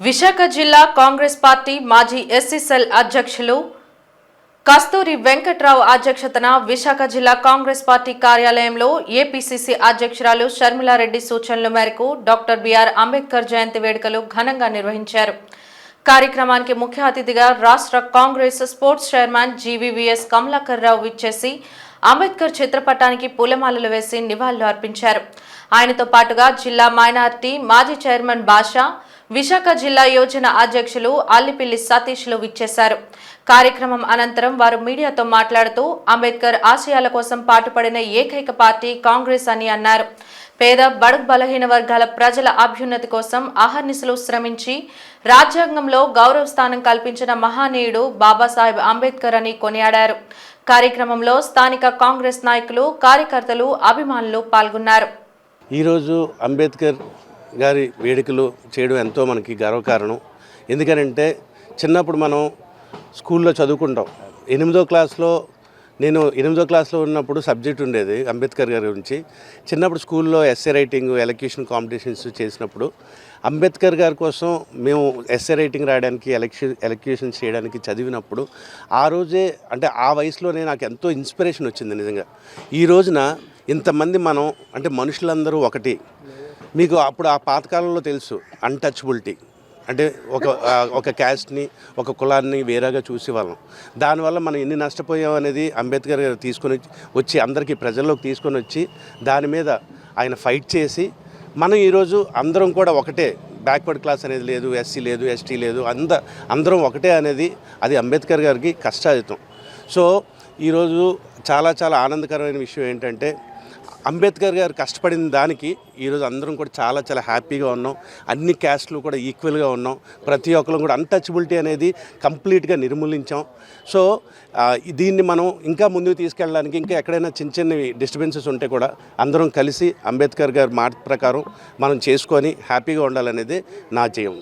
విశాఖ జిల్లా కాంగ్రెస్ పార్టీ మాజీ ఎస్సీసెల్ అధ్యక్షులు కస్తూరి వెంకట్రావు అధ్యక్షతన విశాఖ జిల్లా కాంగ్రెస్ పార్టీ కార్యాలయంలో ఏపీసీసీ అధ్యక్షురాలు షర్మిలారెడ్డి సూచనల మేరకు డాక్టర్ బిఆర్ అంబేద్కర్ జయంతి వేడుకలు ఘనంగా నిర్వహించారు. కార్యక్రమానికి ముఖ్య అతిథిగా రాష్ట్ర Congress sports chairman G V V S Kamalakar Rao విచ్చేసి అంబేద్కర్ చిత్రపటానికి పూలమాలలు వేసి నివాళులు అర్పించారు. ఆయనతో పాటుగా జిల్లా మైనార్టీ మాజీ చైర్మన్ బాషా విశాఖ జిల్లా యోజన అధ్యక్షులు అల్లిపిల్లి సతీష్లు విచ్చేశారు. కార్యక్రమం అనంతరం వారు మీడియాతో మాట్లాడుతూ అంబేద్కర్ ఆశయాల కోసం పాటుపడిన ఏకైక పార్టీ కాంగ్రెస్ అని అన్నారు. పేద బడుగు బలహీన వర్గాల ప్రజల అభ్యున్నతి కోసం అహర్నిశలు శ్రమించి రాజ్యాంగంలో గౌరవ స్థానం కల్పించిన మహానీయుడు బాబాసాహెబ్ అంబేద్కర్ అని కొనియాడారు. కార్యక్రమంలో స్థానిక కాంగ్రెస్ నాయకులు కార్యకర్తలు అభిమానులు పాల్గొన్నారు. ఈరోజు అంబేద్కర్ గారి వేడుకలు చేయడం ఎంతో మనకి గర్వకారణం. ఎందుకనంటే చిన్నప్పుడు మనం స్కూల్లో చదువుకుంటాం. ఎనిమిదో క్లాస్లో నేను ఎనిమిదో క్లాస్లో ఉన్నప్పుడు సబ్జెక్ట్ ఉండేది అంబేద్కర్ గారి గురించి. చిన్నప్పుడు స్కూల్లో ఎస్ఏ రైటింగ్ ఎలక్యూషన్ కాంపిటీషన్స్ చేసినప్పుడు అంబేద్కర్ గారి కోసం మేము ఎస్ఏ రైటింగ్ రాయడానికి ఎలక్షన్ ఎలక్యూషన్స్ చేయడానికి చదివినప్పుడు ఆ రోజే అంటే ఆ వయసులోనే నాకు ఎంతో ఇన్స్పిరేషన్ వచ్చింది నిజంగా. ఈ రోజున ఇంతమంది మనం అంటే మనుషులందరూ ఒకటి. మీకు అప్పుడు ఆ పాతకాలంలో తెలుసు అన్టచబిలిటీ అంటే ఒక ఒక క్యాస్ట్ని ఒక కులాన్ని వేరేగా చూసేవాళ్ళం. దానివల్ల మనం ఎన్ని నష్టపోయాం అనేది అంబేద్కర్ గారు తీసుకొని వచ్చి అందరికీ ప్రజల్లోకి తీసుకొని వచ్చి దాని మీద ఆయన ఫైట్ చేసి మనం ఈరోజు అందరం కూడా ఒకటే బ్యాక్వర్డ్ క్లాస్ అనేది లేదు ఎస్సీ లేదు ఎస్టీ లేదు అంద అందరం ఒకటే అనేది అది అంబేద్కర్ గారికి కష్టాయుతం సో ఈరోజు చాలా చాలా ఆనందకరమైన విషయం ఏంటంటే అంబేద్కర్ గారు కష్టపడిన దానికి ఈరోజు అందరం కూడా చాలా చాలా హ్యాపీగా ఉన్నాం. అన్ని క్యాస్ట్లు కూడా ఈక్వల్గా ఉన్నాం. ప్రతి ఒక్కరు కూడా అన్టచబిలిటీ అనేది కంప్లీట్గా నిర్మూలించాం. సో దీన్ని మనం ఇంకా ముందుకు తీసుకెళ్ళడానికి ఇంకా ఎక్కడైనా చిన్న చిన్నవి డిస్టర్బెన్సెస్ ఉంటే కూడా అందరం కలిసి అంబేద్కర్ గారి మాట ప్రకారం మనం చేసుకొని హ్యాపీగా ఉండాలనేది నా జయం.